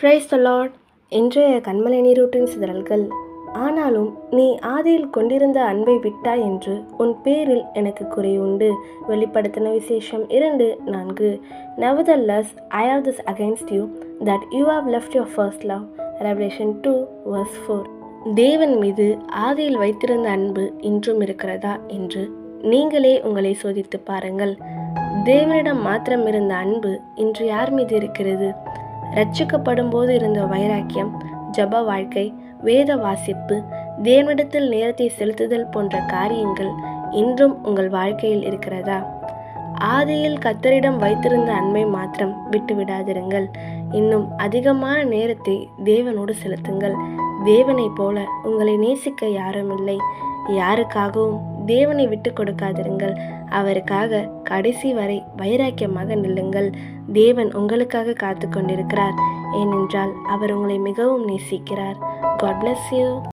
Praise the Lord இன்றைய கண்மலை நீரூற்றின் சிதறல்கள். ஆனாலும் நீ ஆதியில் கொண்டிருந்த அன்பை விட்டாய் என்று உன் பேரில் எனக்கு குறை உண்டு. வெளிப்படுத்தின விசேஷம் இரண்டு நான்கு. Nevertheless I have this against you that you have left your first love revelation two verse four தேவன் மீது ஆதியில் வைத்திருந்த அன்பு இன்றும் இருக்கிறதா என்று நீங்களே உங்களை சோதித்து பாருங்கள். தேவனிடம் மாத்திரம் இருந்த அன்பு இன்று யார் மீது இருக்கிறது? ரட்சிக்கப்படும் போது இருந்த வைராக்கியம் ஜப வாழ்க்கை வேத வாசிப்பு தேவனிடத்தில் நேரத்தை செலுத்துதல் போன்ற காரியங்கள் இன்றும் உங்கள் வாழ்க்கையில் இருக்கிறதா? ஆதியில் கத்தரிடம் வைத்திருந்த அன்பை மாத்திரம் விட்டு விடாதிருங்கள் இன்னும் அதிகமான நேரத்தை தேவனோடு செலுத்துங்கள். தேவனைப் போல உங்களை நேசிக்க யாரும் இல்லை. யாருக்காகவும் தேவனை விட்டு கொடுக்காதிருங்கள். அவருக்காக கடைசி வரை வைராக்கியமாக நில்லுங்கள். தேவன் உங்களுக்காக காத்து கொண்டிருக்கிறார். ஏனென்றால் அவர் உங்களை மிகவும் நேசிக்கிறார். God bless you